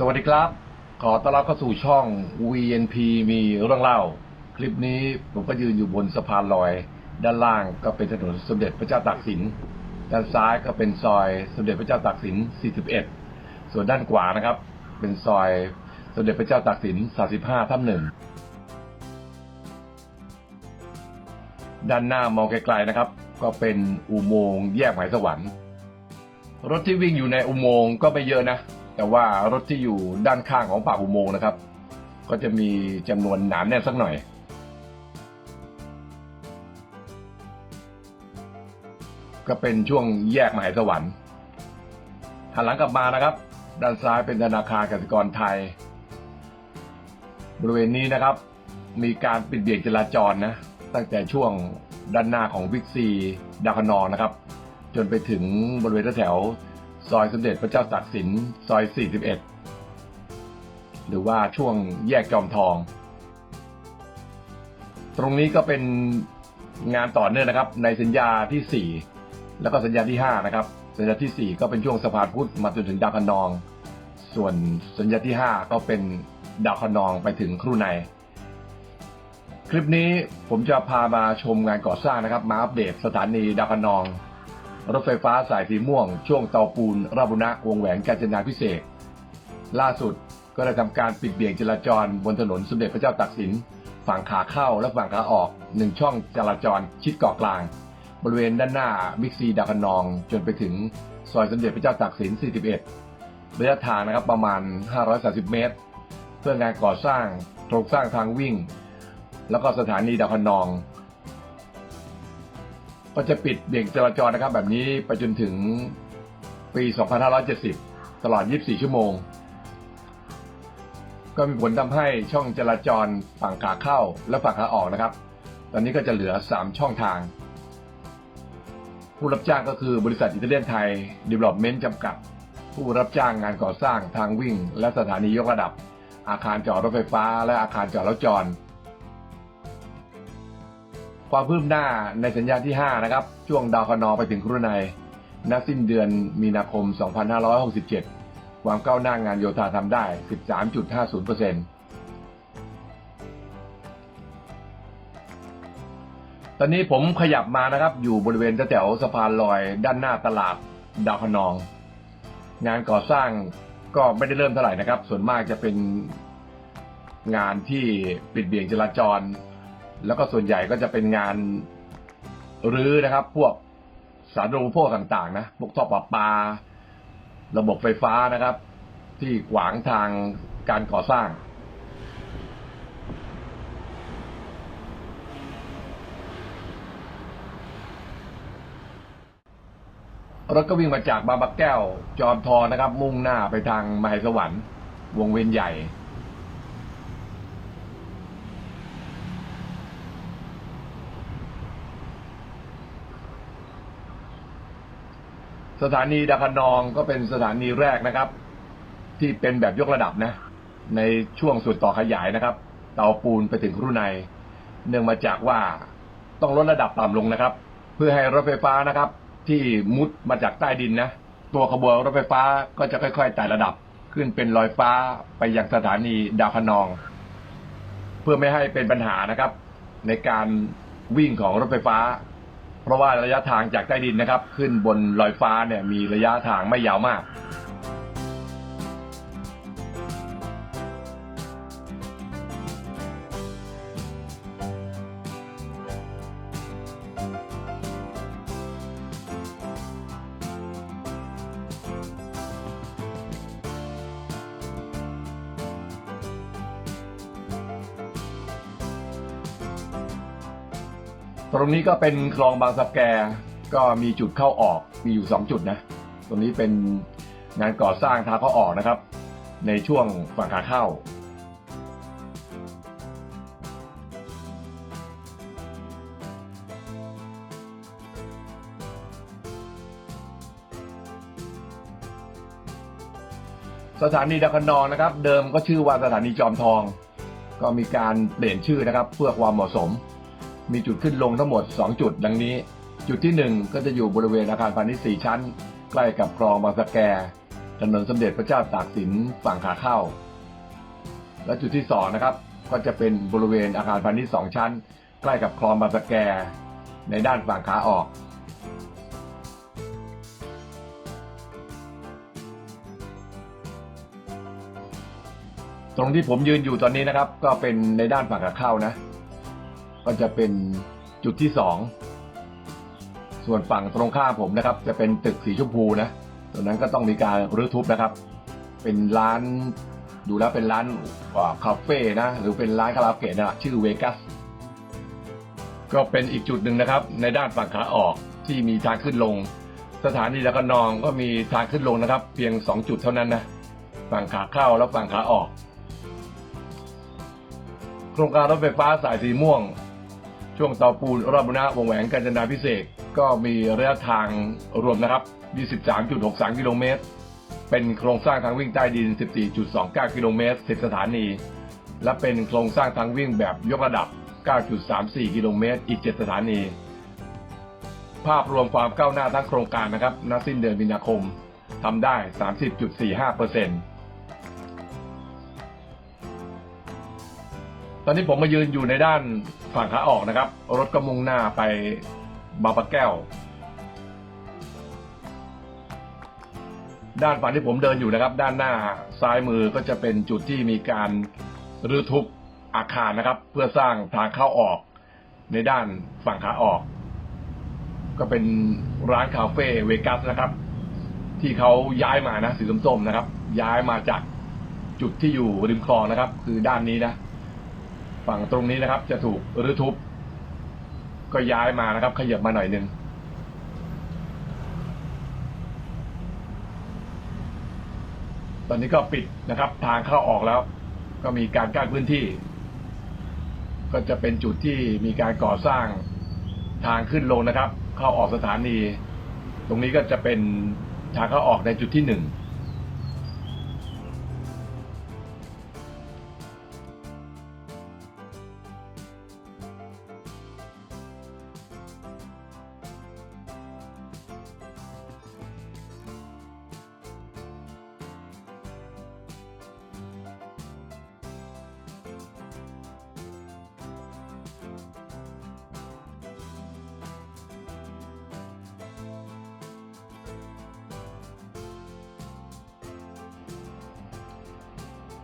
สวัสดีครับ ขอต้อนรับเข้าสู่ช่อง VNP มีเรื่องเล่า คลิปนี้ผมก็ยืนอยู่บนสะพานลอย ด้านล่างก็เป็นถนนสมเด็จพระเจ้าตากสิน ด้านซ้ายก็เป็นซอยสมเด็จพระเจ้าตากสิน 41 ส่วนด้านขวานะครับ เป็นซอยสมเด็จพระเจ้าตากสิน 35 ทับหนึ่งด้านหน้ามองไกลๆนะครับ ก็เป็นอุโมงค์แยกหมายสวรรค์ รถที่วิ่งอยู่ในอุโมงค์ก็ไม่เยอะนะ แต่ว่ารถที่อยู่ด้านข้างของปากอุโมงค์นะครับ ก็จะมีจำนวนหนาแน่นสักหน่อยก็เป็นช่วงแยกมหาสวรรค์หันหลังกลับมานะครับ ด้านซ้ายเป็นธนาคารกสิกรไทย บริเวณนี้นะครับ มีการปิดเบี่ยงจราจรนะ ตั้งแต่ช่วงด้านหน้าของวิกซีดาคนอนะครับ จนไปถึงบริเวณแถว ซอยสมเด็จพระเจ้าตากสินซอย 41 หรือว่าช่วงแยกจอมทอง ตรงนี้ก็เป็นงานต่อเนื่องนะครับ ในสัญญาที่ 4 แล้วก็สัญญาที่ 5 นะครับ สัญญาที่ 4 ก็เป็นช่วงสะพานพุทธมาจนถึงดาวคนอง ส่วนสัญญาที่ 5 ก็เป็นดาวคนองไปถึงครูใน คลิปนี้ผมจะพามาชมงานก่อสร้างนะครับ มาอัปเดตสถานีดาวคนอง รถไฟฟ้าสายสีม่วง ช่วงเตาปูนราบุณะวงแหวนกาญจนาพิเศษ ล่าสุดก็ได้ทำการปิดเบี่ยงจราจรบนถนนสมเด็จพระเจ้าตากสิน ฝั่งขาเข้าและฝั่งขาออกหนึ่งช่องจราจรชิดเกาะกลาง บริเวณด้านหน้าบิ๊กซีดาวคนอง จนไปถึงซอยสมเด็จพระเจ้าตากสิน 41 ระยะทางนะครับประมาณ 530 เมตร เพื่องานก่อสร้างโครงสร้างทางวิ่ง แล้วก็สถานีดาวคนอง ก็จะปิดเบี่ยงจราจรนะครับ แบบนี้ไปจนถึงปี 2570 ตลอด 24 ชั่วโมง ก็มีผลทำให้ช่องจราจรฝั่งขาเข้าและฝั่งขาออกนะครับ ตอนนี้ก็จะเหลือ 3 ช่องทาง ผู้รับจ้างก็คือบริษัทอิตาเลียนไทย Development จำกัด ผู้รับจ้างงานก่อสร้างทางวิ่ง และสถานียกระดับ อาคารจอดรถไฟฟ้า และอาคารจอดรถจร ความคืบหน้าในสัญญาที่ 5 นะครับ ช่วงดาวคนอไปถึงครุในณสิ้นเดือนมีนาคม 2567 ความก้าวหน้างานโยธาทำได้ 13.50%ตอนนี้ผมขยับมานะครับ อยู่บริเวณแถวสะพานลอยด้านหน้าตลาดดาวคนอง งานก่อสร้างก็ไม่ได้เริ่มเท่าไหร่นะครับ ส่วนมากจะเป็นงานที่ปิดเบี่ยงจราจร แล้วก็ส่วนใหญ่ก็จะเป็นงานรื้อนะครับ พวกสาธารณูปโภคต่างๆนะพวกท่อประปา ระบบไฟฟ้านะครับ ที่ขวางทางการก่อสร้างรถก็วิ่งมาจากบางบักแก้ว จอมทองนะครับ มุ่งหน้าไปทางมหาสวรรค์ วงเวียนใหญ่ สถานีดาคนองก็เป็นสถานีแรกนะครับ ที่เป็นแบบยกระดับนะ ในช่วงส่วนต่อขยายนะครับ เตาปูนไปถึงรุในเนื่องมาจากว่าต้องลดระดับต่ำลงนะครับ เพื่อให้รถไฟฟ้านะครับ ที่มุดมาจากใต้ดินนะ ตัวขบวนรถไฟฟ้าก็จะค่อยๆไต่ระดับขึ้นเป็นลอยฟ้าไปยังสถานีดาวคนอง เพื่อไม่ให้เป็นปัญหานะครับ ในการวิ่งของรถไฟฟ้า เพราะว่าระยะทางจากใต้ดินนะครับ ขึ้นบนลอยฟ้าเนี่ยมีระยะทางไม่ยาวมาก ตรงนี้ก็เป็นคลองบางสะแกก็มีจุดเข้าออกมีอยู่สองจุดนะ ตรงนี้เป็นงานก่อสร้างทางเข้าออกนะครับ ในช่วงฝั่งขาเข้า สถานีดาวคนองนะครับ เดิมก็ชื่อว่าสถานีจอมทอง ก็มีการเปลี่ยนชื่อนะครับ เพื่อความเหมาะสม มีจุดขึ้นลงทั้งหมด 2 จุดดังนี้ จุดที่ 1 ก็จะอยู่บริเวณอาคารพาณิชย์ 4 ชั้น ใกล้กับคลองบางสะแกถนนสมเด็จพระเจ้าตากสินฝั่งขาเข้า และจุดที่สองนะครับก็จะเป็นบริเวณอาคารพาณิชย์สองชั้น ใกล้กับคลองบางสะแกในด้านฝั่งขาออกตรงที่ผมยืนอยู่ตอนนี้นะครับ ก็เป็นในด้านฝั่งขาเข้านะ ก็จะเป็นจุดที่สองส่วนฝั่งตรงข้ามผมนะครับ จะเป็นตึกสีชมพูนะตรงนั้นก็ต้องมีการรื้อทุบนะครับ เป็นร้านดูแล้วเป็นร้านคาเฟ่นะหรือเป็นร้านคาราโอเกะนะชื่อเวกัสก็เป็นอีกจุดหนึ่งนะครับ ในด้านฝั่งขาออกที่มีทางขึ้นลง สถานีแล้วก็นองก็มีทางขึ้นลงนะครับ เพียงสองจุดเท่านั้นนะฝั่งขาเข้าและฝั่งขาออก โครงการรถไฟฟ้าสายสีม่วง ช่วงเตาปูนรอบบุรณะวงแหวนกาญจนาพิเศษกก็มีระยะทางรวมนะครับ 23.63 กิโลเมตร เป็นโครงสร้างทางวิ่งใต้ดิน 14.29 กิโลเมตร 10 สถานี และเป็นโครงสร้างทางวิ่งแบบยกระดับ 9.34 กิโลเมตร อีก 7 สถานี ภาพรวมความก้าวหน้าทั้งโครงการนะครับณสิ้นเดือนมีนาคมทำได้ 30.45เปอร์เซ็นต์ ตอนนี้ผมมายืนอยู่ในด้านฝั่งขาออกนะครับ รถก็มุ่งหน้าไปบางปะแก้ว ด้านฝั่งที่ผมเดินอยู่นะครับ ด้านหน้าซ้ายมือก็จะเป็นจุดที่มีการรื้อทุบอาคารนะครับ เพื่อสร้างทางเข้าออก ในด้านฝั่งขาออก ก็เป็นร้านคาเฟ่เวกัสนะครับ ที่เขาย้ายมานะสีส้มๆนะครับ ย้ายมาจากจุดที่อยู่ริมคลองนะครับ คือด้านนี้นะ ฝั่งตรงนี้นะครับ จะถูกรื้อทุบ ก็ย้ายมานะครับ ขยับมาหน่อยนึงตอนนี้ก็ปิดนะครับ ทางเข้าออกแล้ว ก็มีการกั้นพื้นที่ ก็จะเป็นจุดที่มีการก่อสร้างทางขึ้นลงนะครับ เข้าออกสถานี ตรงนี้ก็จะเป็นทางเข้าออกในจุดที่หนึ่ง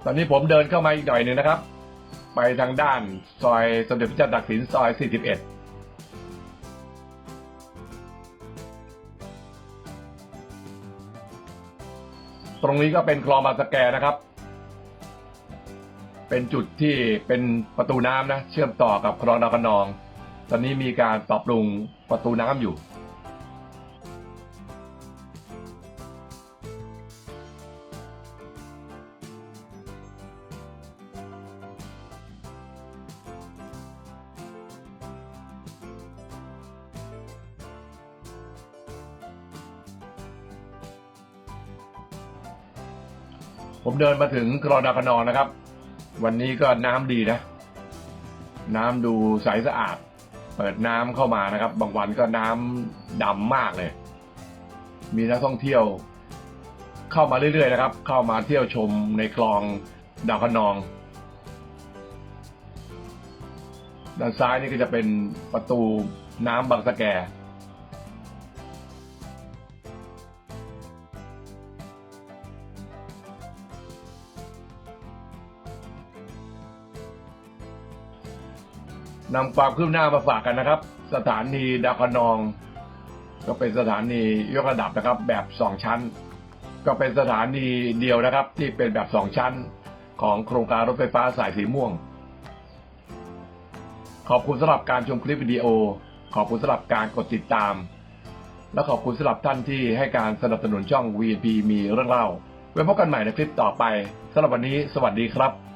ตอนนี้ผมเดินเข้ามาอีกหน่อยหนึ่งนะครับ ไปทางด้านซอยสมเด็จพระเจ้าตากสินซอย 41ตรงนี้ก็เป็นคลองบางสะแกนะครับ เป็นจุดที่เป็นประตูน้ำนะ เชื่อมต่อกับคลองดาวคะนอง ตอนนี้มีการปรับปรุงประตูน้ำอยู่ ผมเดินมาถึงคลองดาคนองนะครับ วันนี้ก็น้ำดีนะ น้ำดูใสสะอาด เปิดน้ำเข้ามานะครับ บางวันก็น้ำดำมากเลย มีนักท่องเที่ยว เข้ามาเรื่อยๆนะครับ เข้ามาเที่ยวชมในคลองดาวคะนอง ด้านซ้ายนี่ก็จะเป็นประตูน้ำบางสะแก นำความคืบหน้ามาฝากกันนะครับ สถานีดาวคนอง ก็เป็นสถานียกระดับนะครับ แบบสองชั้น ก็เป็นสถานีเดียวนะครับ ที่เป็นแบบสองชั้น ของโครงการรถไฟฟ้าสายสีม่วง ขอบคุณสำหรับการชมคลิปวิดีโอ ขอบคุณสำหรับการกดติดตาม และขอบคุณสำหรับท่านที่ให้การสนับสนุนช่อง VNP มีเรื่องเล่าไว้พบกันใหม่ในคลิปต่อไปสำหรับวันนี้ สวัสดีครับ